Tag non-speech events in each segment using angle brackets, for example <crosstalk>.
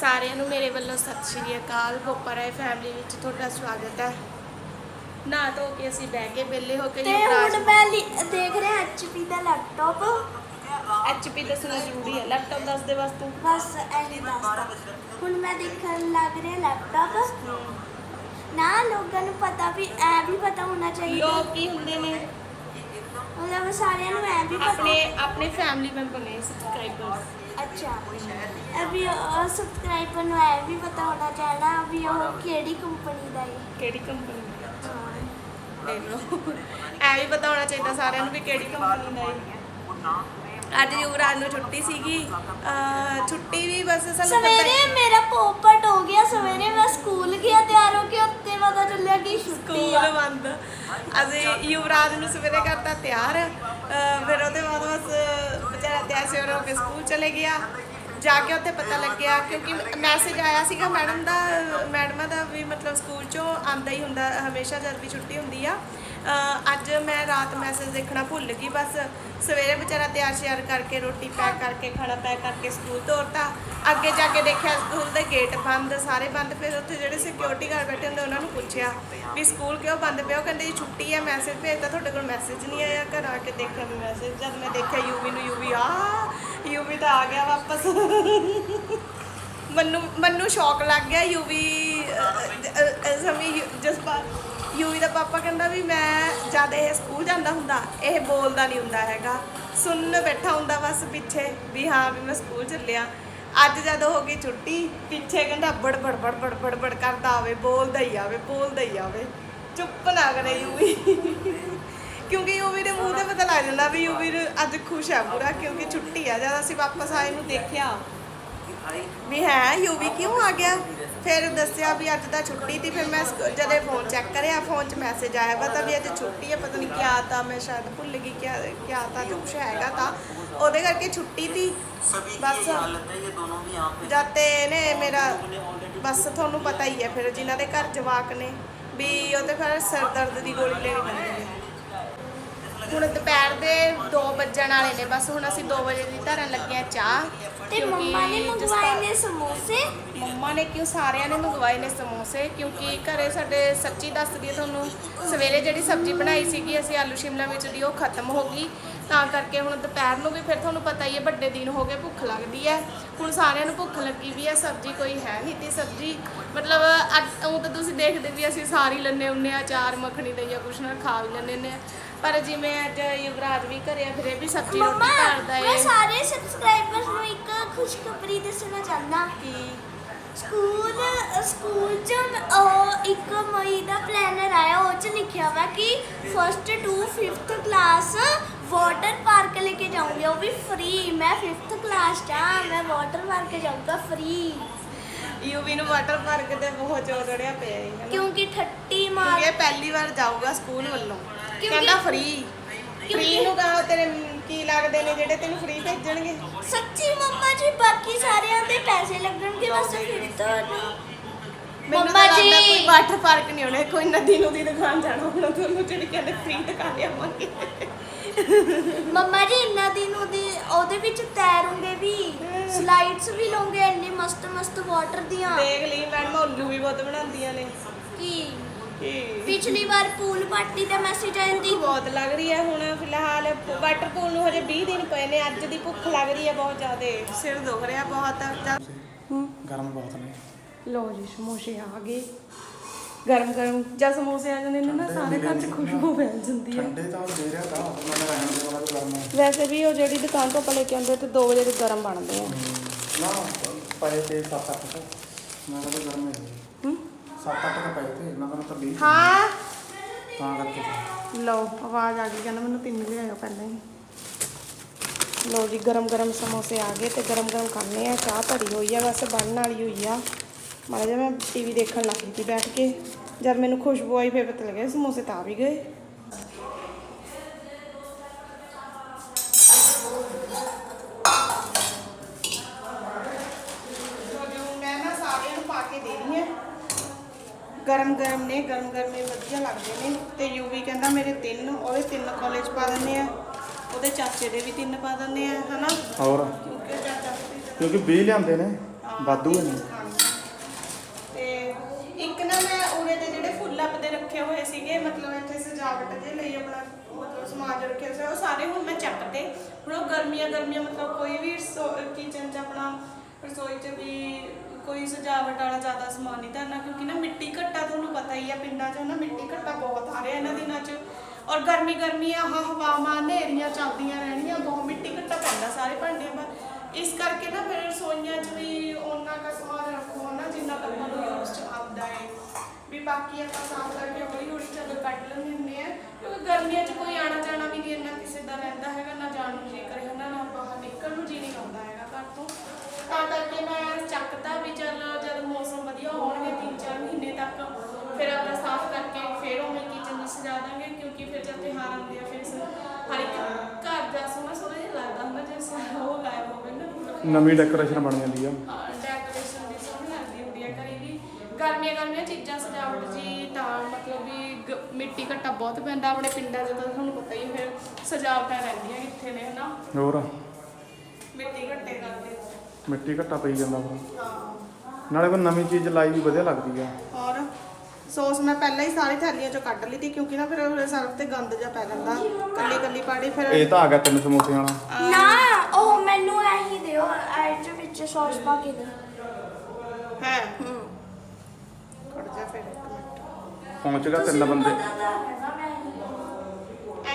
ਸਾਰਿਆਂ ਨੂੰ ਮੇਰੇ ਵੱਲੋਂ ਸਤਿ ਸ਼੍ਰੀ ਅਕਾਲ। ਬੋਪਰਾਏ ਫੈਮਿਲੀ ਵਿੱਚ ਤੁਹਾਡਾ ਸਵਾਗਤ ਹੈ। ਨਾ ਧੋ ਕੇ ਅਸੀਂ ਬਹਿ ਕੇ ਵਿਹਲੇ ਹੋ ਕੇ ਤੇ ਹੁਣ ਮੈਂ ਲਿ- ਦੇਖ ਰਿਹਾ ਐਚਪੀ ਦਾ ਲੈਪਟਾਪ ਐਚਪੀ ਦੱਸਣਾ ਜ਼ਰੂਰੀ ਹੈ। ਲੈਪਟਾਪ ਦੱਸ ਦੇ ਬਸ ਤੂੰ। ਬਸ ਐਨੀ ਦੱਸਦਾ ਹੁਣ ਮੈਂ ਦੇਖਣ ਲੱਗ ਰਿਹਾ ਲੈਪਟਾਪ ਨਾ ਲੋਕਾਂ ਨੂੰ ਪਤਾ ਵੀ ਐ ਵੀ ਪਤਾ ਹੋਣਾ ਚਾਹੀਦਾ। ਲੋਕ ਕੀ ਹੁੰਦੇ ਨੇ? ਮਤਲਬ ਸਾਰਿਆਂ ਨੂੰ ਐ ਵੀ ਪਤਾ ਆਪਣੇ ਆਪਣੇ ਫੈਮਿਲੀ ਮੈਂਬਰ ਨੇ ਸਬਸਕ੍ਰਾਈਬਰਸ ਅੱਛਾ। ਇਹ ਵੀ ਸਬਸਕ੍ਰਾਈਬਰ ਨੂੰ ਐ ਵੀ ਪਤਾ ਹੋਣਾ ਚਾਹੀਦਾ ਵੀ ਉਹ ਕਿਹੜੀ ਕੰਪਨੀ ਦਾ ਹੈ ਕਿਹੜੀ ਕੰਪਨੀ ਦੇਖ ਲਓ। ਐ ਵੀ ਪਤਾ ਹੋਣਾ ਚਾਹੀਦਾ ਸਾਰਿਆਂ ਨੂੰ ਵੀ ਕਿਹੜੀ ਕੰਪਨੀ ਦਾ ਹੈ ਅੱਜ ਯੁਵਰਾਜ ਨੂੰ ਛੁੱਟੀ ਸੀਗੀ। ਅਹ ਛੁੱਟੀ ਵੀ ਬਸ ਸਾਨੂੰ ਪਤਾ ਸਵੇਰੇ ਮੇਰਾ ਪੋਪਟ ਹੋ ਗਿਆ। ਸਵੇਰੇ ਮੈਂ ਸਕੂਲ ਗਿਆ ਤਿਆਰ ਹੋ ਕੇ ਉੱਤੇ ਪਤਾ ਚੱਲਿਆ ਕਿ ਛੁੱਟੀ ਆ। ਸਕੂਲ ਬੰਦ। ਅਸੀਂ ਯੁਵਰਾਜ ਨੂੰ ਸਵੇਰੇ ਕਰਤਾ ਤਿਆਰ। ਅਹ ਫਿਰ ਉਹਦੇ ਬਾਅਦ ਬਸ ਵਿਚਾਰਾ ਤਿਆਰ ਸਿਰ ਹੋ ਕੇ ਸਕੂਲ ਚਲੇ ਗਿਆ। ਜਾ ਕੇ ਉੱਥੇ ਪਤਾ ਲੱਗਿਆ ਕਿਉਂਕਿ ਮੈਸੇਜ ਆਇਆ ਸੀਗਾ ਮੈਡਮ ਦਾ ਮੈਡਮਾਂ ਦਾ ਵੀ ਮਤਲਬ ਸਕੂਲ ਚੋਂ ਆਂਦਾ ਹੀ ਹੁੰਦਾ, ਹਮੇਸ਼ਾ ਜਦ ਵੀ ਛੁੱਟੀ ਹੁੰਦੀ ਆ। ਅੱਜ ਮੈਂ ਰਾਤ ਮੈਸੇਜ ਦੇਖਣਾ ਭੁੱਲ ਗਈ, ਬਸ ਸਵੇਰੇ ਵਿਚਾਰਾ ਤਿਆਰ ਸ਼ਿਆਰ ਕਰਕੇ ਰੋਟੀ ਪੈਕ ਕਰਕੇ, ਖਾਣਾ ਪੈਕ ਕਰਕੇ ਸਕੂਲ ਤੋਰਤਾ। ਅੱਗੇ ਜਾ ਕੇ ਦੇਖਿਆ ਸਕੂਲ ਦੇ ਗੇਟ ਬੰਦ, ਸਾਰੇ ਬੰਦ, ਫਿਰ ਉੱਥੇ ਜਿਹੜੇ ਸਿਕਿਉਰਿਟੀ ਗਾਰਡ ਬੈਠੇ ਹੁੰਦੇ ਉਹਨਾਂ ਨੂੰ ਪੁੱਛਿਆ ਵੀ ਸਕੂਲ ਕਿਉਂ ਬੰਦ ਪਿਆ? ਉਹ ਕਹਿੰਦੇ ਜੀ ਛੁੱਟੀ ਹੈ ਮੈਸੇਜ ਭੇਜਤਾ, ਤੁਹਾਡੇ ਕੋਲ ਮੈਸੇਜ ਨਹੀਂ ਆਇਆ, ਘਰ ਆ ਕੇ ਦੇਖਿਆ ਵੀ ਮੈਸੇਜ ਜਦ ਮੈਂ ਦੇਖਿਆ ਯੂਵੀ ਨੂੰ ਯੂਵੀ ਆ ਯੂਵੀ ਤਾਂ ਆ ਗਿਆ ਵਾਪਸ। <laughs> ਮੈਨੂੰ ਮੈਨੂੰ ਸ਼ੌਕ ਲੱਗ ਗਿਆ ਯੂਵੀ ਸਮੀ ਜਸਪਾ ਯੂਵੀ ਦਾ ਪਾਪਾ ਕਹਿੰਦਾ ਵੀ ਮੈਂ ਜਦ ਇਹ ਸਕੂਲ ਜਾਂਦਾ ਹੁੰਦਾ, ਇਹ ਬੋਲਦਾ ਨਹੀਂ ਹੁੰਦਾ ਹੈਗਾ। ਸੁਣਨ ਬੈਠਾ ਹੁੰਦਾ ਬਸ ਪਿੱਛੇ ਵੀ ਹਾਂ ਵੀ ਮੈਂ ਸਕੂਲ ਚੱਲਿਆ। ਅੱਜ ਜਦ ਹੋ ਗਈ ਛੁੱਟੀ, ਪਿੱਛੇ ਕਹਿੰਦਾ ਬੜ ਬੜ ਬੜ ਬੜ ਬੜ ਬੜ ਕਰਦਾ ਆਵੇ, ਬੋਲਦਾ ਹੀ ਆਵੇ, ਬੋਲਦਾ ਹੀ ਆਵੇ। ਚੁੱਪ ਨਾ ਕਰੇ ਯੂਵੀ ਕਿਉਂਕਿ ਯੂਵੀ ਦੇ ਮੂੰਹ ਤੇ ਪਤਾ ਲੱਗ ਜਾਂਦਾ ਵੀ ਯੂਵੀ ਅੱਜ ਖੁਸ਼ ਹੈ ਪੂਰਾ, ਕਿਉਂਕਿ ਛੁੱਟੀ ਆ, ਜਦ ਅਸੀਂ ਵਾਪਸ ਆਏ ਨੂੰ ਦੇਖਿਆ। ਵੀ ਹੈ ਯੂਵੀ ਕਿਉਂ ਆ ਗਿਆ ਫਿਰ ਦੱਸਿਆ ਵੀ ਅੱਜ ਤਾਂ ਛੁੱਟੀ ਸੀ ਫਿਰ ਮੈਂ ਸਕ- ਜਦੇ ਫੋਨ ਚੈੱਕ ਕਰਿਆ ਫੋਨ 'ਚ ਮੈਸੇਜ ਆਇਆ ਪਤਾ ਵੀ ਅੱਜ ਛੁੱਟੀ ਹੈ ਪਤਾ ਨਹੀਂ ਕੀ ਤਾਂ ਮੈਂ ਸ਼ਾਇਦ ਭੁੱਲ ਗਈ ਕੀ ਕੀ ਤਾਂ ਕੁਛ ਹੈਗਾ ਤਾਂ ਉਹਦੇ ਕਰਕੇ ਛੁੱਟੀ ਸੀ सभी की बस। यही हालत है ये दोनों भी यहाँ पे ਜਦ ਤੇ ਨੇ ਮੇਰਾ ਬਸ ਤੁਹਾਨੂੰ ਪਤਾ ਹੀ ਹੈ ਫਿਰ ਜਿਨ੍ਹਾਂ ਦੇ ਘਰ ਜਵਾਕ ਨੇ ਵੀ ਉਹ ਤੇ ਫਿਰ ਸਿਰ ਦਰਦ ਦੀ ਗੋਲੀ ਲੈਣੀ ਪੈਂਦੀ ਹੈ ਹੁਣ ਦੁਪਹਿਰ ਦੇ 2 ਵੱਜਣ ਵਾਲੇ ਨੇ ਬਸ ਹੁਣ ਅਸੀਂ 2 ਵਜੇ ਦੀ ਧਰਨ ਲੱਗੇ ਆ ਚਾਹ ਤੇ ਮੰਮਾ ਨੇ ਕਿਉਂਕਿ ਮੰਗਵਾਏ ਨੇ ਸਮੋਸੇ? ਮੰਮਾ ਨੇ ਕਿਉਂ ਸਾਰਿਆਂ ਨੇ ਮੰਗਵਾਏ ਨੇ ਸਮੋਸੇ? ਕਿਉਂਕਿ ਘਰੇ ਸਾਡੇ ਸੱਚੀ ਦੱਸ ਦਈਏ ਤੁਹਾਨੂੰ ਸਵੇਰੇ ਜਿਹੜੀ ਸਬਜ਼ੀ ਬਣਾਈ ਸੀਗੀ ਅਸੀਂ ਆਲੂ ਸ਼ਿਮਲਾ ਮਿਰਚ ਦੀ ਉਹ ਖਤਮ ਹੋ ਗਈ। ਤਾਂ ਕਰਕੇ ਹੁਣ ਦੁਪਹਿਰ ਨੂੰ ਵੀ ਫਿਰ ਤੁਹਾਨੂੰ ਪਤਾ ਹੀ ਹੈ ਵੱਡੇ ਦਿਨ ਹੋ ਗਏ ਭੁੱਖ ਲੱਗਦੀ ਹੈ। ਹੁਣ ਸਾਰਿਆਂ ਨੂੰ ਭੁੱਖ ਲੱਗੀ ਵੀ ਹੈ ਸਬਜ਼ੀ ਕੋਈ ਹੈ ਨਹੀਂ ਤੇ ਸਬਜ਼ੀ ਮਤਲਬ ਉਹ ਤਾਂ ਤੁਸੀਂ ਦੇਖਦੇ ਵੀ ਅਸੀਂ ਸਾਰੀ ਲੈਂਦੇ ਹੁੰਦੇ ਆ ਚਾਰ ਮੱਖਣੀ ਦਾ ਜਾਂ ਕੁਛ ਨਾ ਖਾ ਵੀ ਲੈਂਦੇ ਆ ਪਰ ਜਿਵੇਂ ਅੱਜ ਯੁਵਰਾਜ ਵੀ ਘਰੇ ਆ ਫਿਰ ਇਹ ਵੀ ਸਬਜ਼ੀ ਰੋਟੀ ਕਰਦਾ ਮੈਂ ਏ ਸਾਰੇ ਸਬਸਕ੍ਰਾਈਬਰਸ ਨੂੰ ਇੱਕ ਖੁਸ਼ਖਬਰੀ ਦੱਸਣਾ ਚਾਹੁੰਦਾ। ਕਿ? ਸਕੂਲ ਸਕੂਲ ਚ ਉਹ ਇੱਕ ਮਈ ਦਾ ਪਲੈਨਰ ਆਇਆ ਉਹ ਚ ਲਿਖਿਆ ਵਾ ਕਿ first to 5th class water park ਲੈ ਕੇ ਜਾਊਂਗੇ ਉਹ ਵੀ ਫ੍ਰੀ ਮੈਂ 5th ਕਲਾਸ ਚ ਆ ਮੈਂ ਵਾਟਰ ਪਾਰਕ ਜਾਊਂਗਾ ਫ੍ਰੀ ਯੂਵੀ ਨੂੰ ਵਾਟਰ ਪਾਰਕ ਤੇ ਬਹੁਤ ਜ਼ੋਰ ਚੜਿਆ ਪਿਆ ਹੈ ਹਨਾ? ਕਿਉਂਕਿ 30 ਕਿਉਂਕਿ ਮਾਰਚ ਇਹ ਪਹਿਲੀ ਵਾਰ ਜਾਊਗਾ ਸਕੂਲ ਵੱਲੋਂ। ਕਹਿੰਦਾ ਫ੍ਰੀ ਫ੍ਰੀ ਨੂੰ ਕਹਾ ਤੇਰੇ ਕੀ ਲੱਗਦੇ ਨੇ ਜਿਹੜੇ ਤੈਨੂੰ ਫ੍ਰੀ ਭੇਜਣਗੇ? ਸੱਚੀ ਮੰਮਾ ਜੀ ਬਾਕੀ ਸਾਰਿਆਂ ਦੇ ਪੈਸੇ ਲੱਗਣਗੇ ਬਸ 5th ਨੂੰ ਮੈਨੂੰ ਮੰਮਾ ਤਾਂ ਲੱਗਦਾ ਜੀ। ਕੋਈ ਵਾਟਰ ਪਾਰਕ ਨਹੀਂ ਹੋਣਾ ਕੋਈ ਨਦੀ ਨੂੰ ਦੀ ਦੁਕਾਨ ਜਾਣਾ ਹੋਣਾ ਤੁਹਾਨੂੰ ਜਿਹੜੀ ਕਹਿੰਦੇ ਫ੍ਰੀ ਦੁਕਾਨ ਲਿਆਵਾਂਗੇ। ਮੰਮਾ ਜੀ ਇੰਨਾ ਦਿਨ ਉਹਦੇ ਉਹਦੇ ਵਿੱਚ ਤੈਰੂਗੇ ਵੀ ਸਲਾਈਡਸ ਵੀ ਲਓਗੇ ਇੰਨੀ ਮਸਤ ਮਸਤ ਵਾਟਰ ਦੀਆਂ। ਦੇਖ ਲਈ ਮੈਡਮ ਉੱਲੂ ਵੀ ਬਹੁਤ ਬਣਾਉਂਦੀਆਂ ਨੇ। ਕੀ? ਕੀ? ਪਿਛਲੀ ਵਾਰ ਪੂਲ ਪਾਰਟੀ ਦਾ ਮੈਸੇਜ ਆਇਆ ਸੀ। ਬਹੁਤ ਲੱਗ ਰਹੀ ਹੈ ਹੁਣ ਫਿਲਹਾਲ ਵਾਟਰ ਪੂਲ ਨੂੰ ਹਜੇ 20 ਦਿਨ ਪਏ ਨੇ ਅੱਜ ਦੀ ਭੁੱਖ ਲੱਗ ਰਹੀ ਹੈ ਬਹੁਤ ਜ਼ਿਆਦਾ। ਸਿਰ ਦੁਖ ਰਿਹਾ ਬਹੁਤ ਹੂੰ ਗਰਮ ਬਹੁਤ ਨੇ। ਲੋ ਜੀ ਸਮੋਸੇ ਆ ਗਏ। ਗਰਮ ਗਰਮ ਜਦ ਸਮੋਸੇ ਆ ਜਾਂਦੇ ਨੇ ਨਾ ਸਾਰੇ ਘਰ 'ਚ ਖੁਸ਼ਬੂ ਫੈਲ ਜਾਂਦੀ ਹੈ। ਠੰਡੇ ਤਾਂ ਦੇ ਰਿਹਾ ਤਾਂ ਉਹਨਾਂ ਨੇ ਰਹਿਣ ਦੇ ਵਾਲਾ ਗਰਮ ਹੈ। ਵੈਸੇ ਵੀ ਉਹ ਜਿਹੜੀ ਦੁਕਾਨ ਤੋਂ ਆਪਾਂ ਲੈ ਕੇ ਆਉਂਦੇ ਤੇ 2 ਵਜੇ ਦੇ ਗਰਮ ਬਣਦੇ ਆ। ਨਾ ਪਏ ਤੇ 7-8 ਤਾਂ ਮੈਂ ਕਹਿੰਦਾ ਗਰਮ ਹੈ। ਹੂੰ? 7-8 ਤਾਂ ਪਏ ਤੇ ਮੈਂ ਕਹਿੰਦਾ ਤਾਂ 20 ਹਾਂ। ਤਾਂ ਕਰਕੇ। ਲਓ ਆਵਾਜ਼ ਆ ਗਈ ਕਹਿੰਦਾ ਮੈਨੂੰ ਤਿੰਨ ਲਿਆਇਓ ਪਹਿਲਾਂ ਹੀ। ਲਓ ਜੀ ਗਰਮ ਗਰਮ ਸਮੋਸੇ ਆ ਗਏ ਤੇ ਗਰਮ ਗਰਮ ਖਾਣੇ ਆ। ਚਾਹ ਧਰੀ ਹੋਈ ਆ ਬਸ ਬਣਨ ਵਾਲੀ ਹੋਈ ਆ। ਮਾੜਾ ਜਿਹਾ ਮੈਂ ਟੀਵੀ ਦੇਖਣ ਲੱਗ ਗਈ ਬੈਠ ਕੇ। ਜਦ ਮੈਨੂੰ ਖੁਸ਼ਬੂ ਆਈ ਫਿਰ ਪਤਾ ਲੱਗਿਆ ਸਮੋਸੇ ਤਾਂ ਵੀ ਗਏ। ਗਰਮ ਗਰਮ ਨੇ ਗਰਮ ਗਰਮ ਨੇ ਵਧੀਆ ਲੱਗਦੇ ਨੇ। ਤੇ ਯੂਵੀ ਕਹਿੰਦਾ ਮੇਰੇ ਤਿੰਨ ਉਹਦੇ ਤਿੰਨ ਕਾਲਜ ਪਾ ਦਿੰਦੇ ਆ। ਉਹਦੇ ਚਾਚੇ ਦੇ ਵੀ ਤਿੰਨ ਪਾ ਦਿੰਦੇ ਆ ਹਨਾ? ਹੋਰ? ਕਿਉਂਕਿ ਚਾਚਾ ਕਿਉਂਕਿ 20 ਲਿਆਂਦੇ ਨੇ ਵਾਧੂ ਨੇ। ਤੇ ਇੱਕ ਨਾ ਮੈਂ ਉਰੇ ਦੇ ਜਿਹੜੇ ਫੁੱਲ ਆਪਦੇ ਰੱਖੇ ਹੋਏ ਸੀਗੇ ਮਤਲਬ ਇੱਥੇ ਸਜਾਵਟ ਦੇ ਲਈ ਆਪਣਾ ਮਤਲਬ ਸਮਾਨ ਜੋ ਰੱਖਿਆ ਸੀ, ਉਹ ਸਾਰੇ ਹੁਣ ਮੈਂ ਚੱਕਤੇ ਹੁਣ ਉਹ ਗਰਮੀਆਂ ਗਰਮੀਆਂ ਮਤਲਬ ਕੋਈ ਵੀ ਕਿਚਨ 'ਚ ਆਪਣਾ ਰਸੋਈ 'ਚ ਵੀ ਕੋਈ ਸਜਾਵਟ ਵਾਲਾ ਜ਼ਿਆਦਾ ਸਮਾਨ ਨਹੀਂ ਧਰਨਾ, ਕਿਉਂਕਿ ਨਾ ਮਿੱਟੀ ਘੱਟਾ ਤੁਹਾਨੂੰ ਪਤਾ ਹੀ ਆ, ਪਿੰਡਾਂ 'ਚ ਨਾ ਮਿੱਟੀ ਘੱਟਾ ਬਹੁਤ ਆ ਰਿਹਾ ਇਹਨਾਂ ਦਿਨਾਂ 'ਚ। ਔਰ ਗਰਮੀ ਗਰਮੀ ਆ ਆਹ ਹਵਾਵਾਂ, ਹਨੇਰੀਆਂ ਚੱਲਦੀਆਂ ਰਹਿਣੀਆਂ ਬਹੁਤ ਮਿੱਟੀ ਘੱਟਾ ਪੈਂਦਾ ਸਾਰੇ ਭਾਂਡਿਆਂ 'ਪਰ ਇਸ ਕਰਕੇ ਨਾ ਫਿਰ ਰਸੋਈਆਂ 'ਚ ਵੀ ਉਹਨਾਂ ਦਾ ਸਮਾਨ ਰੱਖੋ ਨਾ ਜਿੰਨਾ ਕੁ ਆਪਾਂ ਨੂੰ ਯੂਜ਼ 'ਚ ਆਉਂਦਾ ਹੈ ਵੀ ਬਾਕੀ ਆਪਾਂ ਸਾਫ਼ ਕਰਕੇ ਹੌਲੀ ਹੌਲੀ ਚਲੋ ਕੱਢ ਲੈਂਦੇ ਹੁੰਦੇ ਆ। ਕਿਉਂਕਿ ਗਰਮੀਆਂ 'ਚ ਕੋਈ ਆਣਾ ਜਾਣਾ ਵੀ ਨਹੀਂ ਇੰਨਾ ਕਿਸੇ ਦਾ ਰਹਿੰਦਾ ਹੈਗਾ ਨਾ ਜਾਣ ਨੂੰ ਜੀ ਕਰੇ ਨਾ ਨਾ ਬਾਹਰ ਨਿਕਲਣ ਨੂੰ ਜੀ ਨਹੀਂ ਕਰਦਾ ਹੈਗਾ ਘਰ ਤੋਂ। ਤਾਂ ਕਰਕੇ ਮੈਂ ਚੱਕਦਾ ਵੀ ਚੱਲ ਜਦ ਮੌਸਮ ਵਧੀਆ ਹੋਣਗੇ 3-4 ਮਹੀਨੇ ਤੱਕ ਫਿਰ ਆਪਾਂ ਸਾਫ਼ ਕਰਕੇ ਫਿਰ ਉਵੇਂ ਕਿਚਨ ਨੂੰ ਸਜਾ ਦਾਂਗੇ ਕਿਉਂਕਿ ਫਿਰ ਜਦ ਤਿਉਹਾਰ ਆਉਂਦੇ ਆ ਫਿਰ ਹਰ ਇੱਕ ਘਰ ਦਾ ਸੋਹਣਾ ਸੋਹਣਾ ਜਿਹਾ ਲੱਗਦਾ ਹੁੰਦਾ ਸ- ਉਹ ਲਾਇਆ ਹੋਵੇ ਨਾ। ਨਵੀਂ ਡੈਕੋਰੇਸ਼ਨ ਬਣ ਜਾਂਦੀ ਆ। ਗਰਮੀਆਂ ਗਰਮੀਆਂ ਚੀਜ਼ਾਂ ਸਜਾਵਟ ਜੀ ਤਾਂ ਮਤਲਬ ਵੀ ਗ- ਮਿੱਟੀ ਘੱਟਾ ਬਹੁਤ ਪੈਂਦਾ ਆਪਣੇ ਪਿੰਡਾਂ 'ਚ ਤਾਂ ਤੁਹਾਨੂੰ ਪਤਾ ਹੀ ਹੈ ਫਿਰ ਸਜਾਵਟਾਂ ਰਹਿੰਦੀਆਂ ਕਿੱਥੇ ਨੇ ਹਨਾ? ਹੋਰ? ਮਿੱਟੀ ਘੱਟੇ ਕਰਦੇ ਮਿੱਟੀ ਘੱਟਾ ਪਈ ਜਾਂਦਾ ਫਿਰ। ਹਾਂ। ਨਾਲੇ ਕੋਈ ਨਵੀਂ ਚੀਜ਼ ਲਾਈ ਵੀ ਵਧੀਆ ਲੱਗਦੀ ਆ। ਔਰ ਸੌਸ ਮੈਂ ਪਹਿਲਾਂ ਹੀ ਸਾਰੀ ਥੈਲੀਆਂ ਚੋਂ ਕੱਢ ਲਈ ਤੀ ਕਿਉਂਕਿ ਨਾ ਫਿਰ ਉਹ ਸਰਫ ਤੇ ਗੰਦ ਜਿਹਾ ਪੈ ਜਾਂਦਾ। ਕੱਲੀ ਕੱਲੀ ਪਾੜੀ ਫਿਰ ਇਹ ਤਾਂ ਆ ਗਿਆ ਤਿੰਨ ਸਮੋਸੇ ਵਾਲਾ। ਨਾ ਉਹ ਮੈਨੂੰ ਐਹੀ ਦਿਓ ਐਜ ਵਿੱਚ ਸੌਸ ਪਾ ਕੇ ਦੇ। ਹੈ। ਹੂੰ ਕੱਢ ਜਾ ਫਿਰ ਇੱਕ ਮਿੰਟ ਪਹੁੰਚ ਗਿਆ ਤਿੰਨ ਬੰਦੇ। ਐ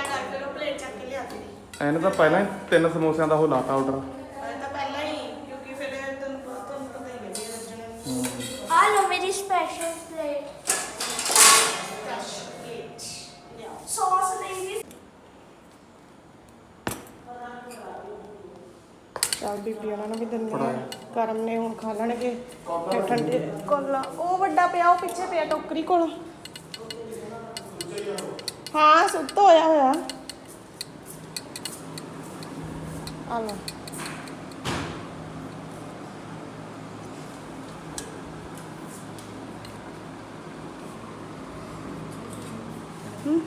ਕਰ ਫਿਰ ਉਹ ਪਲੇਟ ਚੱਕ ਕੇ ਲਿਆ ਦੇ ਇਹਨੇ ਤਾਂ ਪਹਿਲਾਂ ਹੀ ਤਿੰਨ ਸਮੋਸਿਆਂ ਦਾ ਉਹ ਲਾਤਾ ਆਰਡਰ ਇਹ ਤਾਂ ਪਹਿਲਾਂ ਹੀ ਕਿਉਂਕਿ ਫਿਰ ਇਹ ਤੁਹਾਨੂੰ ਤੁਹਾਨੂੰ ਪਤਾ ਹੀ ਹੈ ਵੀ ਰੱਜਣਾ ਨੂੰ ਆ ਲੋ ਮੇਰੀ ਸਪੈਸ਼ਲ ਪਲੇਟ ਫਰੈਸ਼ ਪਲੇਟ ਲਿਆ ਸੌਸ ਨਹੀਂ ਚੱਲ ਬੀਬੀ ਉਹਨਾਂ ਨੂੰ ਵੀ ਦਿੰਦੇ ਆ ਕਰਮ ਨੇ ਹੁਣ ਖਾ ਲੈਣਗੇ। ਤੇ ਠੰਡੇ ਕੋਲਾ। ਉਹ ਵੱਡਾ ਪਿਆ ਉਹ ਪਿੱਛੇ ਪਿਆ ਟੋਕਰੀ ਕੋਲ। ਹਾਂ ਸੁੱਤ ਹੋਇਆ ਹੋਇਆ ਆ ਲਓ ਹਮ।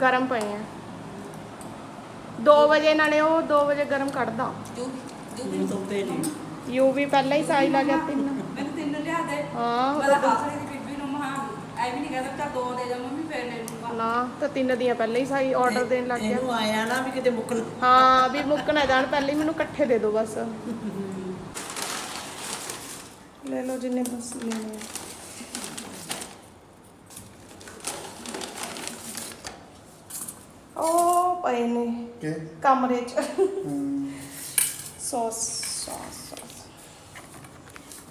ਗਰਮ ਪਏ ਆ 2 ਵਜੇ ਇਹਨਾਂ ਨੇ ਉਹ 2 ਵਜੇ ਗਰਮ ਕੱਢਦਾ ਯੂ ਵੀ ਪਹਿਲਾਂ ਹੀ ਸਾਈ ਲਾ ਗਿਆ ਤਿੰਨ ਮੈਨੂੰ ਤਿੰਨ ਲਿਆ ਦੇ ਹਾਂ। ਮੈਂ ਤਾਂ ਹੱਸ ਰਹੀ ਸੀ ਬੀਬੀ ਨੂੰ ਮਹਾ ਐ ਵੀ ਨਹੀਂ ਕਹਿੰਦਾ ਤਾਂ ਦੋ ਦੇ ਜਾ ਮੰਮੀ ਫੇਰ ਲੈ ਲੂੰਗਾ ਨਾ ਤਾਂ ਤਿੰਨ ਦੀਆਂ ਪਹਿਲਾਂ ਹੀ ਸਾਈ ਆਰਡਰ ਦੇਣ ਲੱਗ ਗਿਆ। ਇਹਨੂੰ ਆਇਆ ਨਾ ਵੀ ਕਿਤੇ ਮੁੱਕਣ। ਹਾਂ ਵੀ ਮੁੱਕ ਨਾ ਜਾਣ ਪਹਿਲਾਂ ਹੀ ਮੈਨੂੰ ਇਕੱਠੇ ਦੇ ਦਿਓ ਬਸ। ਲੈ ਲਓ ਜਿੰਨੇ ਬਸ ਲੈਣੇ ਆ ਉਹ ਪਏ ਨੇ ਕਿ? ਕਮਰੇ 'ਚ। Sauce sauce.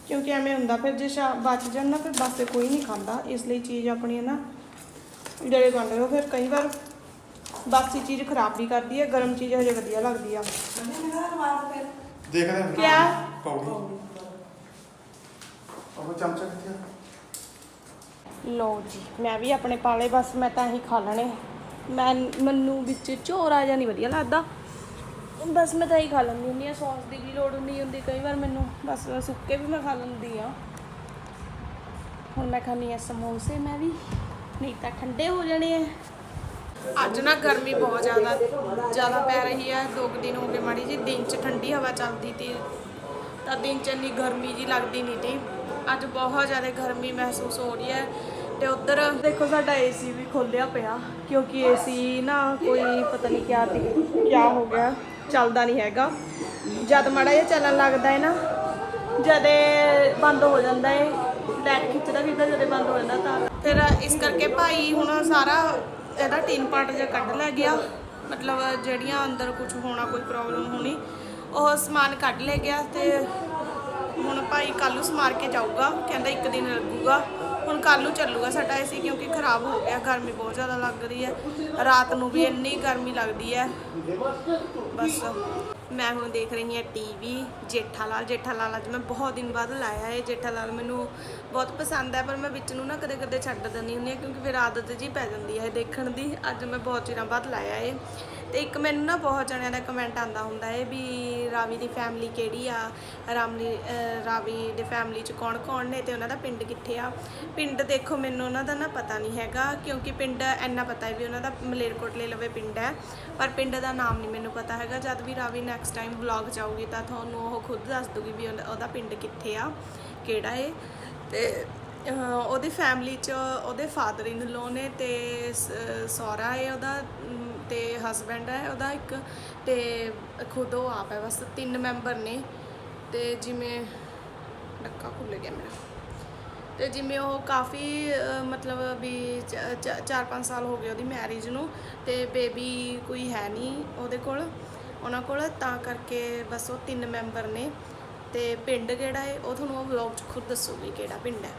ਕਿਉਂਕਿ ਐਵੇਂ ਹੁੰਦਾ ਫਿਰ ਜੇ ਸ਼ਾ ਬਚ ਜਾਣ ਨਾ ਫਿਰ ਬਾਸੇ ਕੋਈ ਨਹੀਂ ਖਾਂਦਾ। ਇਸ ਲਈ ਚੀਜ਼ ਆਪਣੀ ਨਾ ਜਿਹੜੇ ਬਣ ਰਹੋ ਫਿਰ ਕਈ ਵਾਰ ਬਾਸੀ ਚੀਜ਼ ਖਰਾਬ ਵੀ ਕਰਦੀ ਹੈ ਗਰਮ ਚੀਜ਼ ਹਜੇ ਵਧੀਆ ਲੱਗਦੀ ਆ। ਦੇਖਦੇ ਹਾਂ ਕਿਆ? ਕੌੜੀ ਉਹ ਚਮਚਾ ਕਿੱਥੇ ਆ? ਲਓ ਜੀ ਮੈਂ ਵੀ ਆਪਣੇ ਪਾਲੇ ਬਸ ਮੈਂ ਤਾਂ ਹੀ ਖਾ ਲੈਣੇ। ਮੈਂ ਮੈਨੂੰ ਵਿੱਚ ਝੋਰਾ ਜਿਹਾ ਨਹੀਂ ਵਧੀਆ ਲੱਗਦਾ। ਬਸ ਮੈਂ ਤਾਂ ਹੀ ਖਾ ਲੈਂਦੀ ਹੁੰਦੀ ਆ ਸੌਸ ਦੀ ਵੀ ਲੋੜ ਨਹੀਂ ਹੁੰਦੀ ਕਈ ਵਾਰ ਮੈਨੂੰ ਬਸ ਸੁੱਕੇ ਵੀ ਮੈਂ ਖਾ ਲੈਂਦੀ ਆ ਹੁਣ ਮੈਂ ਖਾਣੀ ਆ ਸਮੋਸੇ ਮੈਂ ਵੀ ਨਹੀਂ ਤਾਂ ਠੰਡੇ ਹੋ ਜਾਣੇ ਆ। ਅੱਜ ਨਾ ਗਰਮੀ ਬਹੁਤ ਜ਼ਿਆਦਾ ਜ਼ਿਆਦਾ ਪੈ ਰਹੀ ਹੈ ਦੋ ਕੁ ਦਿਨ ਹੋ ਗਏ ਮਾੜੀ ਜੀ ਦਿਨ 'ਚ ਠੰਡੀ ਹਵਾ ਚੱਲਦੀ ਤੀ। ਤਾਂ ਦਿਨ 'ਚ ਇੰਨੀ ਗਰਮੀ ਜੀ ਲੱਗਦੀ ਨਹੀਂ ਤੀ। ਅੱਜ ਬਹੁਤ ਜ਼ਿਆਦਾ ਗਰਮੀ ਮਹਿਸੂਸ ਹੋ ਰਹੀ ਹੈ ਤੇ ਉਧਰ ਦੇਖੋ ਸਾਡਾ ਏਸੀ ਵੀ ਖੋਲਿਆ ਪਿਆ ਕਿਉਂਕਿ ਏਸੀ ਨਾ ਕੋਈ ਪਤਾ ਨਹੀਂ ਕਿਆ ਤੀ ਕਿਆ ਹੋ ਗਿਆ। ਚੱਲਦਾ ਨਹੀਂ ਹੈਗਾ। ਜਦ ਮਾੜਾ ਜਿਹਾ ਚੱਲਣ ਲੱਗਦਾ ਹੈ ਨਾ, ਜਦੇ ਬੰਦ ਹੋ ਜਾਂਦਾ ਹੈ ਲਾਈਟ ਖਿੱਚਦਾ ਖਿੱਚਦਾ ਜਦੇ ਬੰਦ ਹੋ ਜਾਂਦਾ ਤਾਂ। ਫਿਰ ਇਸ ਕਰਕੇ ਭਾਈ ਹੁਣ ਸਾਰਾ ਇਹਦਾ ਟਿਨ ਪਾਰਟ ਜਿਹਾ ਕੱਢ ਲੈ ਗਿਆ। ਮਤਲਬ ਜਿਹੜੀਆਂ ਅੰਦਰ ਕੁਝ ਹੋਣਾ, ਕੋਈ ਪ੍ਰੋਬਲਮ ਹੋਣੀ, ਉਹ ਸਮਾਨ ਕੱਢ ਲੈ ਗਿਆ ਤੇ ਹੁਣ ਭਾਈ ਕੱਲ ਨੂੰ ਸਮਾਰ ਕੇ ਜਾਊਗਾ, ਕਹਿੰਦਾ ਇੱਕ ਦਿਨ ਲੱਗੂਗਾ। ਹੁਣ ਕੱਲ ਨੂੰ ਚੱਲੂਗਾ ਸਾਡਾ ਏਸੀ ਕਿਉਂਕਿ ਖਰਾਬ ਹੋ ਗਿਆ, ਗਰਮੀ ਬਹੁਤ ਜ਼ਿਆਦਾ ਲੱਗ ਰਹੀ ਹੈ। ਰਾਤ ਨੂੰ ਵੀ ਇੰਨੀ ਗਰਮੀ ਲੱਗਦੀ ਹੈ। ਬਸ ਮੈਂ ਹੁਣ ਦੇਖ ਰਹੀ ਹਾਂ ਟੀਵੀ ਜੇਠਾ ਲਾਲ ਜੇਠਾ ਲਾਲ ਅੱਜ ਮੈਂ ਬਹੁਤ ਦਿਨ ਬਾਅਦ ਲਾਇਆ ਹੈ ਜੇਠਾ ਲਾਲ ਮੈਨੂੰ ਬਹੁਤ ਪਸੰਦ ਹੈ, ਪਰ ਮੈਂ ਵਿੱਚ ਨੂੰ ਨਾ ਕਦੇ ਕਦੇ ਛੱਡ ਦਿੰਦੀ ਹੁੰਦੀ ਹਾਂ ਕਿਉਂਕਿ ਫਿਰ ਆਦਤ ਜੀ ਪੈ ਜਾਂਦੀ ਹੈ ਦੇਖਣ ਦੀ। ਅੱਜ ਮੈਂ ਬਹੁਤ ਚਿਰਾਂ ਬਾਅਦ ਲਾਇਆ ਹੈ ਤੇ ਇੱਕ ਮੈਨੂੰ ਨਾ ਬਹੁਤ ਜਣਿਆਂ ਦਾ ਕਮੈਂਟ ਆਂਦਾ ਹੁੰਦਾ ਹੈ ਵੀ ਰਾਵੀ ਦੀ ਫੈਮਿਲੀ ਕਿਹੜੀ ਆ, ਰਾਮਲੀ ਰਾਵੀ ਦੇ ਫੈਮਿਲੀ ਚ ਕੌਣ ਕੌਣ ਨੇ ਤੇ ਉਹਨਾਂ ਦਾ ਪਿੰਡ ਕਿੱਥੇ ਆ। ਪਿੰਡ ਦੇਖੋ ਮੈਨੂੰ ਉਹਨਾਂ ਦਾ ਨਾ ਪਤਾ ਨਹੀਂ ਹੈਗਾ, ਕਿਉਂਕਿ ਪਿੰਡ ਇੰਨਾ ਪਤਾ ਹੈ ਵੀ ਉਹਨਾਂ ਦਾ ਮਲੇਰਕੋਟਲੇ ਲਵੇ ਪਿੰਡ ਹੈ, ਪਰ ਪਿੰਡ ਦਾ ਨਾਮ ਨਹੀਂ ਮੈਨੂੰ ਪਤਾ ਹੈਗਾ। ਜਦ ਵੀ ਰਾਵੀ ਨੈਕਸਟ ਟਾਈਮ ਵਲੌਗ ਜਾਊਗੀ ਤਾਂ ਤੁਹਾਨੂੰ ਉਹ ਖੁਦ ਦੱਸ ਦੂਗੀ ਵੀ ਉਹਦਾ ਉਹਦਾ ਪਿੰਡ ਕਿੱਥੇ ਆ, ਕਿਹੜਾ ਹੈ ਤੇ ਉਹਦੀ ਫੈਮਿਲੀ ਚ ਉਹਦੇ ਫਾਦਰ ਇਨ ਲੋ ਨੇ ਤੇ ਸ- ਸਹੁਰਾ ਹੈ ਉਹਦਾ ਤੇ ਹਸਬੈਂਡ ਹੈ ਉਹਦਾ ਇੱਕ ਤੇ ਖੁਦ ਉਹ ਆਪ ਹੈ ਬਸ ਤਿੰਨ ਮੈਂਬਰ ਨੇ ਤੇ ਜਿਵੇਂ ਡੱਕਾ ਭੁੱਲ ਗਿਆ ਮੇਰਾ। ਤੇ ਜਿਵੇਂ ਉਹ ਕਾਫੀ ਮਤਲਬ ਵੀ 4-5 ਸਾਲ ਹੋ ਗਏ ਉਹਦੀ ਮੈਰਿਜ ਨੂੰ ਤੇ ਬੇਬੀ ਕੋਈ ਹੈ ਨਹੀਂ ਉਹਦੇ ਕੋਲ, ਉਹਨਾਂ ਕੋਲ, ਤਾਂ ਕਰਕੇ ਬਸ ਉਹ ਤਿੰਨ ਮੈਂਬਰ ਨੇ ਤੇ ਪਿੰਡ ਕਿਹੜਾ ਹੈ, ਉਹ ਤੁਹਾਨੂੰ ਉਹ ਵਲੌਗ 'ਚ ਖੁਦ ਦੱਸੂਗੀ ਕਿਹੜਾ ਪਿੰਡ ਹੈ।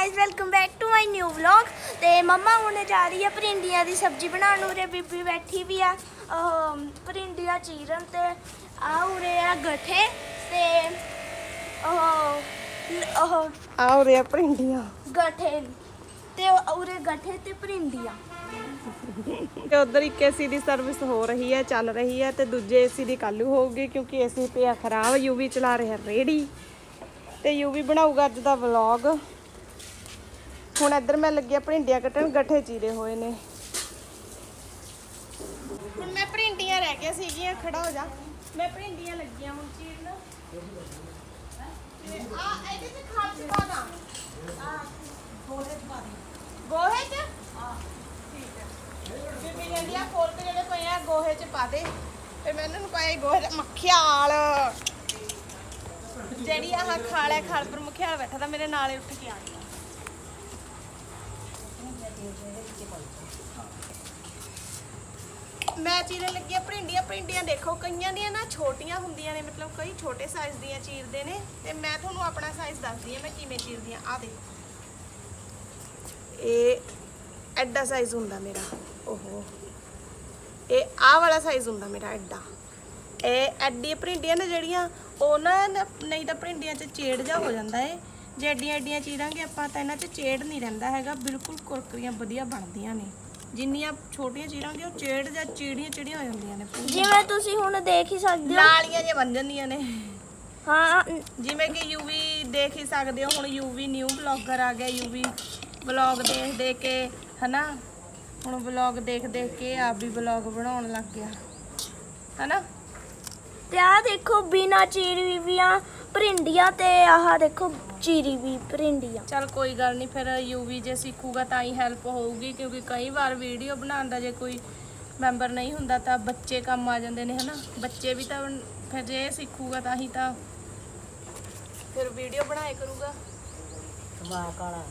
Guys welcome back to my new vlog ਤੇ ਮੰਮਾ ਹੁਣ ਜਾ ਰਹੀ ਹੈ ਪਰਿੰਡੀਆਂ ਦੀ ਸਬਜ਼ੀ ਬਣਾਉਣ ਉਰੇ ਬੀਬੀ ਬੈਠੀ ਵੀ ਆ। ਉਹ ਪਰਿੰਡੀਆਂ ਚੀਰਨ ਤੇ ਆ ਉਰੇ ਆ ਗੱਠੇ ਤੇ ਉਹ ਉਹ ਆ ਉਰੇ ਆ ਭਿੰਡੀਆਂ। ਗੱਠੇ ਤੇ ਉਰੇ ਗੱਠੇ ਤੇ ਪਰਿੰਡੀਆਂ ਤੇ ਉਧਰ ਇੱਕ ਏਸੀ ਦੀ ਸਰਵਿਸ ਹੋ ਰਹੀ ਹੈ ਚੱਲ ਰਹੀ ਹੈ ਤੇ ਦੂਜੇ ਏਸੀ ਦੀ ਕੱਲ੍ਹ ਹੋਊਗੀ ਕਿਉਂਕਿ ਏਸੀ ਪਿਆ ਖਰਾਬ ਯੂਵੀ ਚਲਾ ਰਿਹਾ ਰੇੜੀ ਤੇ ਯੂਵੀ ਬਣਾਊਗਾ ਅੱਜ ਦਾ ਵਲੌਗ ਹੁਣ ਇੱਧਰ ਮੈਂ ਲੱਗੀ ਆ ਭਿੰਡੀਆਂ ਕੱਟਣ, ਗੱਠੇ ਚੀਰੇ ਹੋਏ ਨੇ। ਹੁਣ ਮੈਂ ਭਿੰਡੀਆਂ ਰਹਿ ਗਿਆ ਸੀਗੀਆਂ, ਖੜਾ ਹੋ ਜਾ। ਮੈਂ ਭਿੰਡੀਆਂ ਲੱਗੀਆਂ ਹੁਣ ਚੀਰਨ। ਆ, ਇਹਦੇ ਚ ਖਾਲ ਪਾ ਦਾਂ। ਗੋਹੇ ਚ? ਪਾ ਦੇ ਗੋਹੇ ਚ ਬੀਬੀ ਕਹਿੰਦੀ ਆ ਫੁੱਲ ਤੇ ਜਿਹੜੇ ਪਏ ਆ, ਗੋਹੇ ਚ ਪਾ ਦੇ। ਤੇ ਮੈਂ ਇਹਨਾਂ ਨੂੰ ਪਾਏ ਗੋਹੇ ਚ ਮੱਖਿਆਲ। ਜਿਹੜੀ ਆਹ ਖਾਲ ਹੈ ਖਾਲ ਪਰ ਮੱਖਿਆਲ ਬੈਠਾ ਤਾਂ ਮੇਰੇ ਨਾਲ ਉੱਠ ਕੇ ਆ ਗਿਆ ਮੈਂ ਚੀਰੇ ਲੱਗੀਆਂ ਭਿੰਡੀਆਂ ਭਿੰਡੀਆਂ ਦੇਖੋ, ਕਈਆਂ ਦੀਆਂ ਨਾ ਛੋਟੀਆਂ ਹੁੰਦੀਆਂ ਨੇ, ਮਤਲਬ ਕਈ ਛੋਟੇ ਸਾਈਜ਼ ਦੀਆਂ ਚੀਰਦੇ ਨੇ, ਤੇ ਮੈਂ ਤੁਹਾਨੂੰ ਆਪਣਾ ਸਾਈਜ਼ ਦੱਸਦੀ ਆ, ਮੈਂ ਕਿਵੇਂ ਚੀਰਦੀ ਆ ਆ ਦੇ ਇਹ ਐਡਾ ਸਾਈਜ਼ ਹੁੰਦਾ ਮੇਰਾ, ਓਹੋ। ਇਹ ਆਹ ਵਾਲਾ ਸਾਈਜ਼ ਹੁੰਦਾ ਮੇਰਾ ਐਡਾ। ਇਹ ਐਡੀ ਭਿੰਡੀਆਂ ਨੇ ਜਿਹੜੀਆਂ, ਉਹ ਨਾ ਨਾ- ਨਹੀਂ ਤਾਂ ਭਿੰਡੀਆਂ 'ਚ ਚੇੜ ਜਾ ਹੋ ਜਾਂਦਾ ਏ। ਜੇ ਐਡੀਆਂ ਐਡੀਆਂ ਚੀਰਾਂਗੇ ਆਪਾਂ ਤਾਂ ਇਹਨਾਂ 'ਚ ਚੇੜ ਨਹੀਂ ਰਹਿੰਦਾ ਹੈਗਾ। ਬਿਲਕੁਲ ਕੁਰਕਰੀਆਂ ਵਧੀਆ ਬਣਦੀਆਂ ਨੇ। ਜਿੰਨੀਆਂ ਛੋਟੀਆਂ ਚੀਰਾਂਗੇ ਉਹ ਚੇੜ ਜਾਂ ਚੀੜੀਆਂ ਚਿੜੀਆਂ ਹੋ ਜਾਂਦੀਆਂ ਨੇ ਜਿਵੇਂ ਤੁਸੀਂ ਹੁਣ ਦੇਖ ਹੀ ਸਕਦੇ ਹੋ। ਨਾਲੀਆਂ ਜੇ ਬਣ ਜਾਂਦੀਆਂ ਨੇ। ਹਾਂ। ਜਿਵੇਂ ਕਿ ਯੂਵੀ ਦੇਖ ਹੀ ਸਕਦੇ ਹੋ ਹੁਣ ਯੂਵੀ ਨਿਊ ਬਲੌਗਰ ਆ ਗਿਆ ਯੂਵੀ ਬਲੌਗ ਦੇਖ ਦੇਖ ਕੇ ਹਨਾ? ਹੁਣ ਬਲੌਗ ਦੇਖ ਦੇਖ ਕੇ ਆਪ ਵੀ ਬਲੌਗ ਬਣਾਉਣ ਲੱਗ ਗਿਆ। ਹਨਾ? ਤੇ ਆਹ ਦੇਖੋ ਬਿਨਾ ਚੀਰੀ ਵੀਆਂ ਪਰਿੰਡੀਆਂ ਤੇ ਆਹ ਦੇਖੋ ਚੀਰੀ ਵੀ ਪਰਿੰਡੀਆਂ ਚਲ ਕੋਈ ਗੱਲ ਨਹੀਂ ਫਿਰ ਯੂਵੀ ਜੇ ਸਿੱਖੂਗਾ ਤਾਂ ਹੀ ਹੈਲਪ ਹੋਊਗੀ ਕਿਉਂਕਿ ਕਈ ਵਾਰ ਵੀਡੀਓ ਬਣਾਉਣ ਦਾ ਜੇ ਕੋਈ ਮੈਂਬਰ ਨਹੀਂ ਹੁੰਦਾ ਤਾਂ ਬੱਚੇ ਕੰਮ ਆ ਜਾਂਦੇ ਨੇ ਹਨਾ? ਬੱਚੇ ਵੀ ਤਾਂ ਫਿਰ ਜੇ ਸਿੱਖੂਗਾ ਤਾਂ ਹੀ ਤਾਂ ਫਿਰ ਵੀਡੀਓ ਬਣਾਏ ਕਰੂਗਾ। ਦਿਮਾਗ ਵਾਲਾ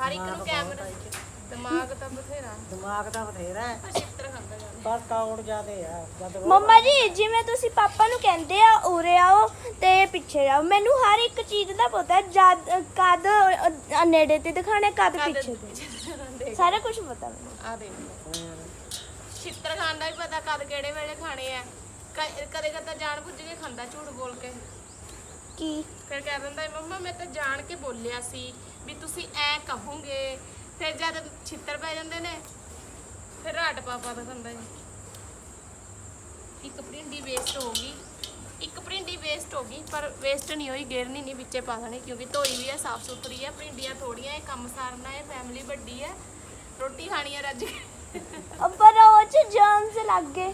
ਹਰ ਇੱਕ ਨੂੰ ਕੈਮਰਾ ਦਿਮਾਗ ਤਾਂ ਬਥੇਰਾ। ਦਿਮਾਗ ਦਾ ਬਥੇਰਾ ਹੈ। ਚਿੱਤਰ ਖਾਂਦਾ ਜਾਂਦਾ। ਪਰ ਕਾਉੜ ਜਾਦੇ ਆ ਜਦ ਉਹ ਮੰਮਾ ਜੀ ਜਿਵੇਂ ਤੁਸੀਂ ਪਾਪਾ ਨੂੰ ਕਹਿੰਦੇ ਆ ਉਰੇ ਆਓ ਤੇ ਪਿੱਛੇ ਜਾਓ। ਮੈਨੂੰ ਹਰ ਇੱਕ ਚੀਜ਼ ਦਾ ਪਤਾ ਜਦ ਕਦ ਅ, ਨੇੜੇ ਤੇ ਦਿਖਾਣਾ ਕਦ ਪਿੱਛੇ ਤੇ। ਸਾਰਾ ਕੁਝ ਪਤਾ ਮੈਨੂੰ। ਆ ਦੇਖ। ਚਿੱਤਰ ਖਾਣ ਦਾ ਵੀ ਪਤਾ ਕਦ ਕਿਹੜੇ ਵੇਲੇ ਖਾਣੇ ਆ। ਕ- ਕਦੇ ਕਦੇ ਤਾਂ ਜਾਣ ਬੁੱਝ ਕੇ ਖਾਂਦਾ ਝੂਠ ਬੋਲ ਕੇ। ਕੀ? ਫਿਰ ਕਹਿ ਦਿੰਦਾ "ਇਹ ਮੰਮਾ ਮੈਂ ਤਾਂ ਜਾਣ ਕੇ ਬੋਲਿਆ ਸੀ ਵੀ ਤੁਸੀਂ ਐ ਕਹੋਗੇ ਫਿਰ ਜਦ ਛਿੱਤਰ ਪੈ ਜਾਂਦੇ ਨੇ ਫਿਰ ਰਾਟ ਪਾਪਾ ਦਾ ਖਾਂਦਾ ਜੀ। ਇੱਕ ਭਿੰਡੀ ਵੇਸਟ ਹੋ ਗਈ ਇੱਕ ਭਿੰਡੀ ਵੇਸਟ ਹੋ ਗਈ ਪਰ ਵੇਸਟ ਨਹੀਂ ਹੋਈ ਗੇਰਨੀ ਨਹੀਂ ਵਿੱਚੇ ਪਾ ਦੇਣੀ ਕਿਉਂਕਿ ਧੋਈ ਵੀ ਹੈ ਸਾਫ਼ ਸੁਥਰੀ ਹੈ ਭਿੰਡੀਆਂ ਥੋੜੀਆਂ ਇਹ ਕੰਮ ਸਾਰਨਾ ਹੈ ਫੈਮਿਲੀ ਵੱਡੀ ਹੈ ਰੋਟੀ ਖਾਣੀ ਹੈ ਰੱਜ ਪਰ ਉਹ ਚ ਜਰਮਸ ਲੱਗ। ਗਏ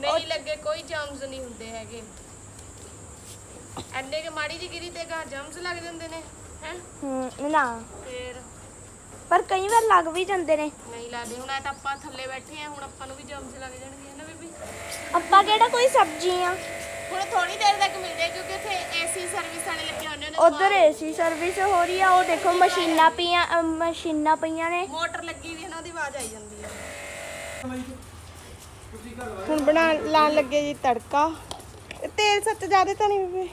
ਨਹੀਂ ਲੱਗੇ ਕੋਈ ਜਰਮਸ ਨਹੀਂ ਹੁੰਦੇ ਹੈਗੇ। ਐਨੇ ਕਿ ਮਾੜੀ ਜਿਹੀ ਗਿਰੀ ਤੇ ਗਾ ਜਰਮਸ ਲੱਗ ਜਾਂਦੇ ਨੇ ਹੈ? ਹੂੰ ਨਾ। ਫਿਰ ਪਰ ਕਈ ਵਾਰ ਲੱਗ ਵੀ ਜਾਂਦੇ ਨੇ। ਨਹੀਂ ਲੱਗਦੇ ਹੁਣ ਇਹ ਤਾਂ ਆਪਾਂ ਥੱਲੇ ਬੈਠੇ ਆ ਹੁਣ ਆਪਾਂ ਨੂੰ ਵੀ ਜਰਮਸ ਲੱਗ ਜਾਣਗੇ ਨਾ ਬੀਬੀ। ਆਪਾਂ ਕਿਹੜਾ ਕੋਈ ਸਬਜ਼ੀ ਆ? ਹੁਣ ਥੋੜੀ ਦੇਰ ਤੱਕ ਮਿਲਦੇ ਕਿਉਂਕਿ ਉੱਥੇ ਏਸੀ ਸਰਵਿਸ ਵਾਲੇ ਲੱਗੇ ਹੁੰਦੇ ਨੇ ਉਧਰ ਏਸੀ ਸਰਵਿਸ ਹੋ ਰਹੀ ਆ ਉਹ ਦੇਖੋ ਮਸ਼ੀਨਾਂ ਪਈਆਂ ਮਸ਼ੀਨਾਂ ਪਈਆਂ ਨੇ। ਮੋਟਰ ਲੱਗੀ ਵੀ ਹੈ ਨਾ ਉਹਦੀ ਆਵਾਜ਼ ਆਈ ਜਾਂਦੀ ਹੈ। ਹੁਣ ਬਣਾ ਲਾਣ ਲੱਗੇ ਜੀ ਤੜਕਾ। ਤੇਲ ਸੱਚ ਜ਼ਿਆਦਾ ਤਾਂ ਨਹੀਂ ਬੀਬੀ।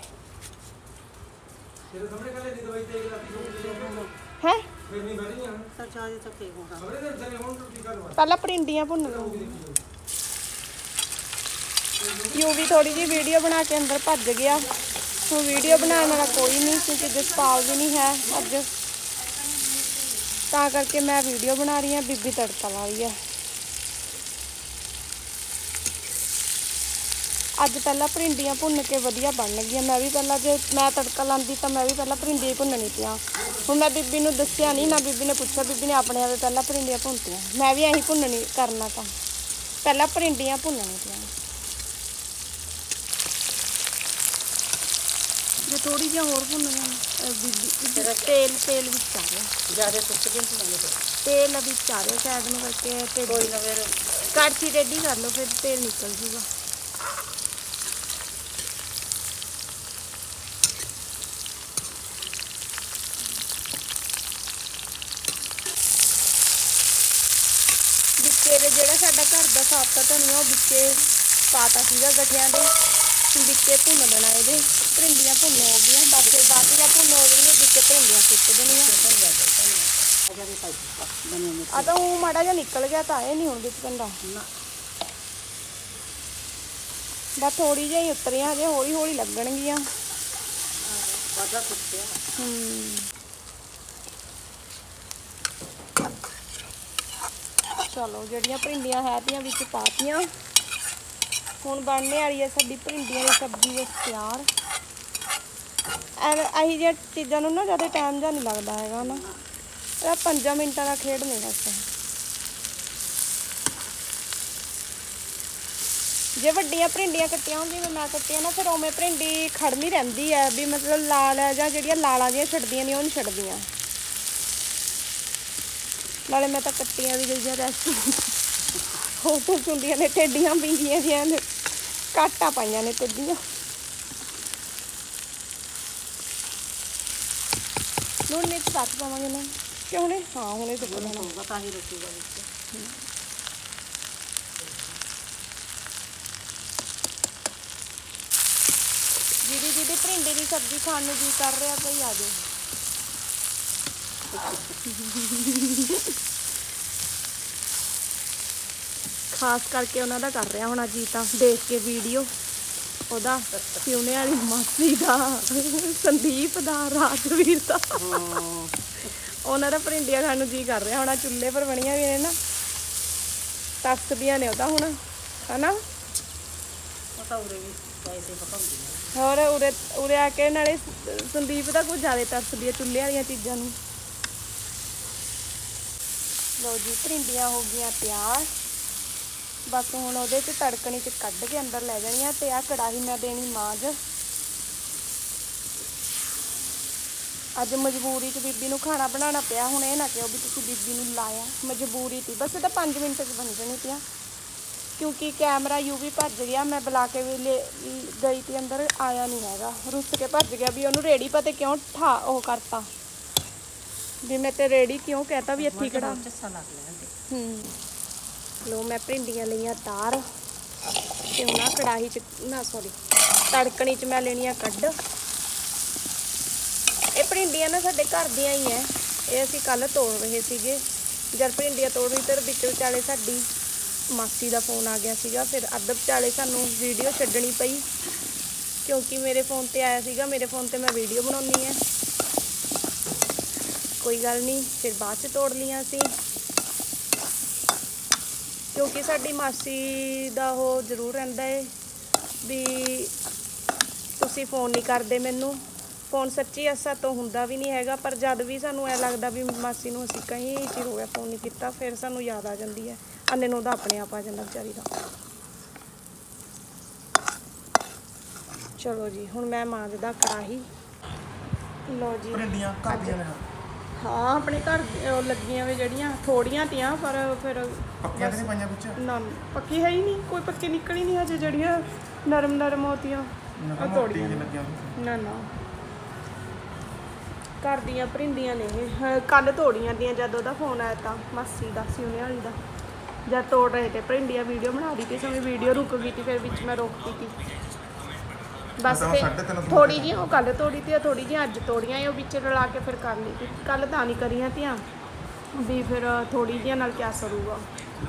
ਹੈ? ਜੀ ਹੋਣਾ। ਪਹਿਲਾਂ ਪਰਿੰਡੀਆਂ ਭੁੰਨ ਲਓ। ਯੂ ਵੀ ਥੋੜੀ ਜਿਹੀ ਵੀਡੀਓ ਬਣਾ ਕੇ ਅੰਦਰ ਭੱਜ ਗਿਆ। ਹੁਣ ਵੀਡੀਓ ਬਣਾਉਣ ਵਾਲਾ ਕੋਈ ਨਹੀਂ ਕਿਉਂਕਿ ਜਸਪਾਲ ਵੀ ਨਹੀਂ ਹੈ ਅੱਜ। ਤਾਂ ਕਰਕੇ ਮੈਂ ਵੀਡੀਓ ਬਣਾ ਰਹੀ ਹਾਂ ਬੀਬੀ ਤੜਕਾ ਲਾ ਰਹੀ ਹੈ। ਅੱਜ ਪਹਿਲਾਂ ਭਿੰਡੀਆਂ ਭੁੰਨ ਕੇ ਵਧੀਆ ਬਣ ਗਈਆਂ। ਮੈਂ ਵੀ ਪਹਿਲਾਂ ਜੇ ਮੈਂ ਤੜਕਾ ਲਾਉਂਦੀ ਤਾਂ ਮੈਂ ਵੀ ਪਹਿਲਾਂ ਭਿੰਡੀਆਂ ਹੀ ਭੁੰਨਣੀ ਪਿਆ ਹੁਣ ਮੈਂ ਬੀਬੀ ਨੂੰ ਦੱਸਿਆ ਨਹੀਂ ਨਾ ਬੀਬੀ ਨੇ ਪੁੱਛਿਆ ਬੀਬੀ ਨੇ ਆਪਣੇ ਆਪੇ ਪਹਿਲਾਂ ਭਿੰਡੀਆਂ ਭੁੰਨਤੀਆਂ। ਮੈਂ ਵੀ ਐਂ ਭੁੰਨਣੀ ਕਰਨਾ ਤਾਂ। ਪਹਿਲਾਂ ਭਿੰਡੀਆਂ ਭੁੰਨਣੀ ਪਿਆ ਜੇ ਥੋੜੀ ਜਿਹੀ ਹੋਰ ਭੁੰਨਣਾ ਬੀਬੀ ਤੇਲ ਤੇਲ ਵਿੱਚ ਆ ਰਿਹਾ ਜ਼ਿਆਦਾ ਸੁੱਕ ਗਏ ਸੀ ਨਾਲੇ ਤੇਲ ਵਿੱਚ ਆ ਰਿਹਾ ਸ਼ਾਇਦ ਨੂੰ ਕਰਕੇ ਤੇ ਕੋਈ ਨਾ ਫਿਰ। ਕੜਛੀ ਰੈਡੀ ਕਰ ਲਓ ਫਿਰ ਤੇਲ ਨਿਕਲ ਜੂਗਾ ਵਿੱਚੇ ਦੇ ਜਿਹੜਾ ਸਾਡਾ ਘਰ ਦਾ ਸਾਫਤਾ ਧਨੀਆ ਉਹ ਵਿੱਚੇ ਪਾਤਾ ਸੀਗਾ ਗਠਿਆਂ ਦੇ ਵਿੱਚੇ ਭੁੰਨ ਦੇਣਾ ਇਹਦੇ ਭਿੰਡੀਆਂ ਭੁੰਨ ਹੋ ਗਈਆਂ ਬਾਅਦ ਚ ਜਦ ਭੁੰਨ ਹੋ ਗਈਆਂ ਵਿੱਚੇ ਭਿੰਡੀਆਂ ਸੁੱਟ ਦੇਣੀਆਂ। ਆ ਤਾਂ ਉਹ ਮਾੜਾ ਜਿਹਾ ਨਿਕਲ ਗਿਆ ਤਾਂ ਇਹ ਨਹੀਂ ਹੁਣ ਵਿੱਚ ਪੈਂਦਾ। ਬਸ ਥੋੜੀ ਜਿਹੀ ਉਤਰੀਆਂ ਹਜੇ ਹੌਲੀ ਹੌਲੀ ਲੱਗਣਗੀਆਂ। ਵਾਦਾ ਕੁੱਤਿਆ ਹਮ। ਚਲੋ, ਜਿਹੜੀਆਂ ਭਿੰਡੀਆਂ ਹੈਤੀਆਂ ਵਿੱਚ ਪਾਤੀਆਂ। ਹੁਣ ਬਣਨੇ ਵਾਲੀ ਹੈ ਸਾਡੀ ਭਿੰਡੀਆਂ ਦੀ ਸਬਜ਼ੀ ਬਸ ਤਿਆਰ। ਐਵੇਂ ਆਹੀ ਜਿਹੀਆਂ ਚੀਜ਼ਾਂ ਨੂੰ ਨਾ ਜ਼ਿਆਦਾ ਟਾਈਮ ਜਾਂ ਨਹੀਂ ਲੱਗਦਾ ਹੈਗਾ ਨਾ। ਇਹ 5 ਮਿੰਟਾਂ ਦਾ ਖੇਡ ਨਹੀਂ ਬਸ। ਜੇ ਵੱਡੀਆਂ ਭਿੰਡੀਆਂ ਕੱਟੀਆਂ ਹੁੰਦੀਆਂ ਜਿਵੇਂ ਮੈਂ ਕੱਟੀਆਂ ਨਾ, ਫਿਰ ਉਵੇਂ ਭਿੰਡੀ ਖੜਨੀ ਰਹਿੰਦੀ ਹੈ, ਵੀ ਮਤਲਬ ਲਾਲ ਜਾਂ ਜਿਹੜੀਆਂ ਲਾਲਾਂ ਜਿਹੀਆਂ ਛੱਡਦੀਆਂ ਨੇ, ਉਹ ਨਹੀਂ ਛੱਡਦੀਆਂ। ਨਾਲੇ ਮੈਂ ਤਾਂ ਕੱਟੀਆਂ ਵੀ ਗਈਆਂ ਰੈਸਟ ਤਾਂ ਚੁੰਡੀਆਂ ਨੇ ਟੇਡੀਆਂ ਪਿੰਗੀਆਂ ਜਿਹੀਆਂ ਨੇ। ਕਾਟਾ ਪਾਈਆਂ ਨੇ ਟੇਡੀਆਂ। ਨੂਨ ਮਿਰਚ ਘੱਟ ਪਾਵਾਂਗੇ ਨਾ। ਕਿ ਹੁਣੇ ਹਾਂ ਹੁਣੇ ਸੁੱਕ ਲੈਣਾ ਹੋਊਗਾ ਤਾਂ ਹੀ ਰੁਕੂਗਾ ਵਿੱਚ। ਜਿਹਦੀ ਜਿਹਦੀ ਭਿੰਡੀ ਦੀ ਸਬਜ਼ੀ ਖਾਣ ਨੂੰ ਜੀ ਕਰ ਰਿਹਾ ਭਈ ਆ ਜਾਓ। ਖਾਸ ਕਰਕੇ ਉਹਨਾਂ ਦਾ ਕਰ ਰਿਹਾ ਹੋਣਾ ਜੀ ਤਾਂ ਦੇਖ ਕੇ ਵੀਡੀਓ ਉਹਦਾ ਸਿਉਣੇ ਵਾਲੀ ਮਾਸੀ ਦਾ ਸੰਦੀਪ ਦਾ ਰਾਜਵੀਰ ਦਾ। ਉਹਨਾਂ ਦਾ ਭਿੰਡੀਆਂ ਖਾਣ ਨੂੰ ਜੀ ਕਰ ਰਿਹਾ ਹੋਣਾ ਚੁੱਲ੍ਹੇ ਪਰ ਬਣੀਆਂ ਵੀ ਨੇ ਨਾ। ਤਸਦੀਆਂ ਨੇ ਉਹਦਾ ਹੁਣ ਹਨਾ? ਉਰੇ ਵੀ ਪੈਸੇ ਹੋਰ ਉਰੇ ਉਰੇ ਆ ਕੇ ਨਾਲੇ ਸੰਦੀਪ ਦਾ ਕੁਝ ਜ਼ਿਆਦਾ ਤਰਸਦੀ ਹੈ ਚੁੱਲ੍ਹੇ ਵਾਲੀਆਂ ਚੀਜ਼ਾਂ ਨੂੰ। ਲਓ ਜੀ, ਭਿੰਡੀਆਂ ਹੋ ਗਈਆਂ ਤਿਆਰ। ਬਸ ਹੁਣ ਉਹਦੇ ਚ ਤੜਕਣੀ ਚ ਕੱਢ ਕੇ ਅੰਦਰ ਲੈ ਜਾਣੀਆਂ ਤੇ ਆ ਕੜਾਹੀ ਮੈਂ ਦੇਣੀ ਮਾਂਜ। ਅੱਜ ਮਜਬੂਰੀ ਚ ਬੀਬੀ ਨੂੰ ਖਾਣਾ ਬਣਾਉਣਾ ਪਿਆ, ਹੁਣ ਇਹ ਨਾ ਕਿਹੋ ਵੀ ਤੁਸੀਂ ਬੀਬੀ ਨੂੰ ਲਾਇਆ। ਮਜਬੂਰੀ ਤੀ, ਬਸ ਇਹ ਤਾਂ 5 ਮਿੰਟ ਚ ਬਣ ਜਾਣੀ ਪਿਆ ਕਿਉਂਕਿ ਕੈਮਰਾ ਯੂ ਵੀ ਭੱਜ ਗਿਆ, ਮੈਂ ਬੁਲਾ ਕੇ ਵੀ ਲੈ- ਗਈ ਤੀ ਅੰਦਰ, ਆਇਆ ਨਹੀਂ ਹੈਗਾ। ਰੁੱਸ ਕੇ ਭੱਜ ਗਿਆ ਵੀ ਉਹਨੂੰ ਰੇੜੀ ਪਤੇ ਕਿਉਂ ਠਾ ਉਹ ਕਰਤਾ। ਵੀ ਮੈਂ ਤੇ ਰੇੜੀ ਕਿਉਂ ਕਹਤਾ ਵੀ ਇੱਥੇ ਹੀ ਖੜਾ। ਚੱਸਾ ਲੱਗ ਲੈਂਦੇ ਹੂੰ। ਲੋ ਮੈਂ ਭਿੰਡੀਆਂ ਲਈਆਂ ਤਾਰ ਤੇ ਉਹਨਾਂ ਕੜਾਹੀ ਚ ਨਾ ਸੌਰੀ ਤੜਕਣੀ ਚ ਮੈਂ ਲੈਣੀਆਂ ਕੱਢ। ਇਹ ਭਿੰਡੀਆਂ ਨਾ ਸਾਡੇ ਘਰ ਦੀਆਂ ਹੀ ਐ। ਇਹ ਅਸੀਂ ਕੱਲ ਤੋੜ ਰਹੇ ਸੀਗੇ। ਜਦ ਭਿੰਡੀਆਂ ਤੋੜ ਰਹੀ ਤੇ ਵਿੱਚ ਵਿਚਾਲੇ ਸਾਡੀ ਮਾਸੀ ਦਾ ਫੋਨ ਆ ਗਿਆ ਸੀਗਾ। ਫਿਰ ਅੱਧ ਵਿਚਾਲੇ ਸਾਨੂੰ ਵੀਡੀਓ ਛੱਡਣੀ ਪਈ। ਕਿਉਂਕਿ ਮੇਰੇ ਫੋਨ ਤੇ ਆਇਆ ਸੀਗਾ। ਮੇਰੇ ਫੋਨ ਤੇ ਮੈਂ ਵੀਡੀਓ ਬਣਾਉਣੀ ਹੈ ਕੋਈ ਗੱਲ ਨਹੀਂ ਫਿਰ ਬਾਅਦ ਚ ਤੋੜ ਲੀਆਂ ਅਸੀਂ। ਕਿਉਂਕਿ ਸਾਡੀ ਮਾਸੀ ਦਾ ਉਹ ਜ਼ਰੂਰ ਰਹਿੰਦਾ ਏ ਵੀ ਤੁਸੀਂ ਫੋਨ ਨਹੀਂ ਕਰਦੇ ਮੈਨੂੰ। ਫੋਨ ਸੱਚੀ ਅਸਾ ਤੋਂ ਹੁੰਦਾ ਵੀ ਨਹੀਂ ਹੈਗਾ ਪਰ ਜਦ ਵੀ ਸਾਨੂੰ ਐ ਲੱਗਦਾ ਵੀ ਮਾਸੀ ਨੂੰ ਅਸੀਂ ਕहीं ਚਿਰ ਹੋ ਗਿਆ ਫੋਨ ਨਹੀਂ ਕੀਤਾ ਫਿਰ ਸਾਨੂੰ ਯਾਦ ਆ ਜਾਂਦੀ ਹੈ। ਅੰਨੇ ਨੂੰ ਉਹਦਾ ਆਪਣੇ ਆਪ ਆ ਜਾਂਦਾ ਵਿਚਾਰੀ ਦਾ। ਚਲੋ ਜੀ ਹੁਣ ਮੈਂ ਮਾਂਜਦਾ ਕੜਾਹੀ ਲੋ ਜੀ ਭਿੰਡੀਆਂ ਦੀਆਂ ਨੇ? ਹਾਂ ਆਪਣੇ ਘਰ ਲੱਗੀਆਂ ਵੇ ਜਿਹੜੀਆਂ ਥੋੜੀਆਂ ਤੀਆਂ ਪਰ ਫਿਰ ਪੱਕੀਆਂ ਤੇ ਨਹੀਂ ਪਾਈਆਂ ਵਿੱਚ? ਨਾ ਪੱਕੀ ਹੈ ਹੀ ਨਹੀਂ ਕੋਈ ਪੱਕੀ ਨਿਕਲੀ ਨਹੀਂ ਹਜੇ ਜਿਹੜੀਆਂ ਨਰਮ ਨਰਮ ਹੋਤੀਆਂ ਦਾ ਤੋੜੀਆਂ ਲੱਗਿਆ। ਨਾ ਨਾ। ਘਰ ਦੀਆਂ ਭਰਿੰਦੀਆਂ ਨੇ ਇਹ। ਕੱਲ ਤੋੜੀਆਂ ਦੀਆਂ ਜਦ ਉਹਦਾ ਫੋਨ ਆਇਆ ਤਾਂ ਮਾਸੀ ਦਾ ਸਿਉਣੇ ਵਾਲੀ ਦਾ। ਜਦ ਤੋੜ ਰਹੇ ਤੇ ਭਰਿੰਡੀਆਂ ਵੀਡੀਓ ਬਣਾ ਦਿੱਤੀ ਸੀ ਵੀਡੀਓ ਰੁਕ ਗਈ ਤੇ ਫਿਰ ਵਿੱਚ ਮੈਂ ਰੋਕ ਦਿੱਤੀ। ਬਸ ਤਾਂ ਥੋੜੀ ਜਿਹੀ ਉਹ ਕੱਲ ਤੋੜੀ ਤੇ ਥੋੜੀ ਜਿਹੀ ਅੱਜ ਤੋੜੀਆਂ ਇਹ ਵਿੱਚ ਰਲਾ ਕੇ ਫਿਰ ਕਰ ਲਈ। ਕੱਲ ਤਾਂ ਨਹੀਂ ਕਰੀਆਂ ਤੀਆਂ ਵੀ ਫਿਰ ਥੋੜੀ ਜਿਹੀਆਂ ਨਾਲ ਕਿਆ ਸਰੂਗਾ।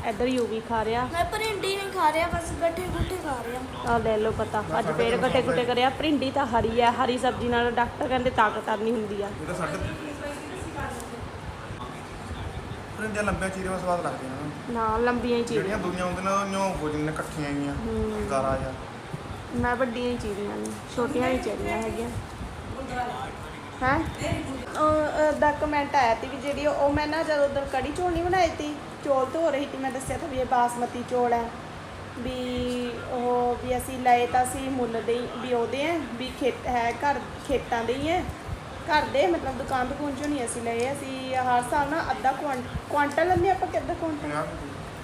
ਇੱਧਰ ਯੂ ਵੀ ਖਾ ਰਿਹਾ। ਮੈਂ ਭਰਿੰਡੀ ਨਹੀਂ ਖਾ ਰਿਹਾ ਬਸ ਗੱਠੇ ਗੁੱਠੇ ਖਾ ਰਿਹਾ। ਆ ਲੈ ਲਓ ਪਤਾ ਅੱਜ ਫੇਰ ਗੱਟੇ ਗੁੱਟੇ ਕਰਿਆ। ਭਿੰਡੀ ਤਾਂ ਹਰੀ ਆ ਹਰੀ ਸਬਜ਼ੀ ਨਾਲ ਡਾਕਟਰ ਕਹਿੰਦੇ ਤਾਕਤ ਨਹੀਂ ਹੁੰਦੀ ਆ। ਇਹ ਤਾਂ ਸਾਡੇ ਭਿੰਡੀਆਂ ਲੰਬੀਆਂ ਚੀਰੇ ਵਿੱਚ ਸਵਾਦ ਲੱਗਦੀਆਂ ਨੇ। ਲੰਬੀਆਂ ਹੀ ਚੀਜ਼ ਜਿਹੜੀਆਂ ਦੁਨੀਆਂ ਹੁੰਦੀਆਂ ਨੇ ਉਹ ਨਿਉ ਹੋ ਜਾਂਦੀਆਂ ਇਕੱਠੀਆਂ ਗਈਆਂ ਗਾਰਾ ਜਾਂ ਮੈਂ ਵੱਡੀਆਂ ਹੀ ਚੀਰੀਆਂ ਨੇ ਛੋਟੀਆਂ ਨਹੀਂ ਚੀਰੀਆਂ ਹੈਗੀਆਂ। ਹੈ? ਦਾ ਕਮੈਂਟ ਆਇਆ ਸੀ ਵੀ ਜਿਹੜੀ ਉਹ ਮੈਂ ਨਾ ਜਦੋਂ ਉਧਰ ਕੜੀ ਚੌਲ ਨਹੀਂ ਬਣਾਏ ਸੀ ਚੌਲ ਧੋ ਰਹੀ ਸੀ ਮੈਂ ਦੱਸਿਆ ਤਾਂ ਵੀ ਇਹ ਬਾਸਮਤੀ ਚੌਲ ਹੈ। ਵੀ ਉਹ ਵੀ ਅਸੀਂ ਲਏ ਤਾਂ ਅਸੀਂ ਮੁੱਲ ਦੇ ਹੀ- ਵੀ ਉਹਦੇ ਆ ਵੀ ਖੇਤ ਹੈ ਘਰ ਖੇਤਾਂ ਦੇ ਹੀ ਹੈ। ਘਰ ਦੇ ਮਤਲਬ ਦੁਕਾਨ ਤੋਂ ਚੋਂ ਨਹੀਂ ਅਸੀਂ ਲਏ ਅਸੀਂ ਹਰ ਸਾਲ ਨਾ ਅੱਧਾ ਕੁਆਂਟ- ਕੁਆਂਟਲ ਲੈਂਦੇ ਆਪਾਂ ਕਿੱਦਾਂ ਕੁਆਂਟਲ?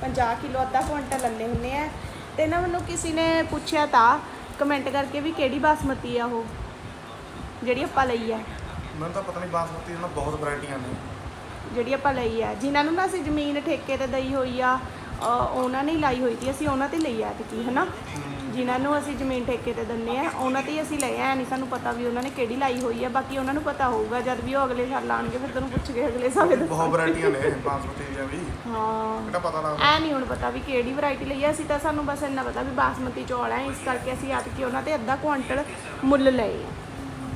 50 ਕਿਲੋ। ਅੱਧਾ ਕੁਆਂਟਲ ਲੈਂਦੇ ਹੁੰਦੇ ਆ ਤੇ ਨਾ ਮੈਨੂੰ ਕਿਸੇ ਨੇ ਪੁੱਛਿਆ ਤਾਂ ਕਮੈਂਟ ਕਰਕੇ ਵੀ ਕਿਹੜੀ ਬਾਸਮਤੀ ਆ ਉਹ? ਜਿਹੜੀ ਆਪਾਂ ਲਈ ਆ। ਮੈਨੂੰ ਤਾਂ ਪਤਾ ਨਹੀਂ ਬਾਸਮਤੀ ਦੀਆਂ ਬਹੁਤ ਵੈਰਾਈਟੀਆਂ ਨੇ। ਜਿਹੜੀ ਆਪਾਂ ਲਈ ਆ। ਜਿਨ੍ਹਾਂ ਨੂੰ ਨਾ ਅਸੀਂ ਜ਼ਮੀਨ ਠੇਕੇ ਤੇ ਦਈ ਹੋਈ ਆ ਅ, ਉਹਨਾਂ ਨੇ ਹੀ ਲਾਈ ਹੋਈ ਸੀ ਅਸੀਂ ਉਹਨਾਂ ਤੇ ਲਈ ਆ ਕੀ ਹਨਾ? ਜਿਨ੍ਹਾਂ ਨੂੰ ਅਸੀਂ ਜ਼ਮੀਨ ਠੇਕੇ ਤੇ ਦਿੰਨੇ ਆ ਉਹਨਾਂ ਤੇ ਹੀ ਅਸੀਂ ਲਏ ਆ ਨਹੀਂ ਸਾਨੂੰ ਪਤਾ ਵੀ ਉਹਨਾਂ ਨੇ ਕਿਹੜੀ ਲਾਈ ਹੋਈ ਆ ਬਾਕੀ ਉਹਨਾਂ ਨੂੰ ਪਤਾ ਹੋਊਗਾ ਜਦ ਵੀ ਉਹ ਅਗਲੇ ਸਾਲ ਲਾਣਗੇ ਫਿਰ ਤੈਨੂੰ ਪੁੱਛ ਕੇ ਅਗਲੇ ਸਾਲ ਬਹੁਤ। ਵੈਰਾਈਟੀਆਂ ਨੇ ਬਾਸਮਤੀ ਦੀਆਂ ਵੀ। ਹਾਂ। ਕਿਹੜਾ ਪਤਾ ਲੱਗਦਾ? ਐ ਨਹੀਂ ਹੁਣ ਪਤਾ ਵੀ ਕਿਹੜੀ ਵੈਰਾਈਟੀ ਲਈ ਆ ਅਸੀਂ ਤਾਂ ਸਾਨੂੰ ਬਸ ਇੰਨਾ ਪਤਾ ਵੀ ਬਾਸਮਤੀ ਚੌਲ ਆ ਇਸ ਕਰਕੇ ਅਸੀਂ ਆਪ ਕਿ ਉਹਨਾਂ ਤੇ ਅੱਧਾ ਕੁਆਂਟਲ ਮੁੱਲ ਲਏ ਆ।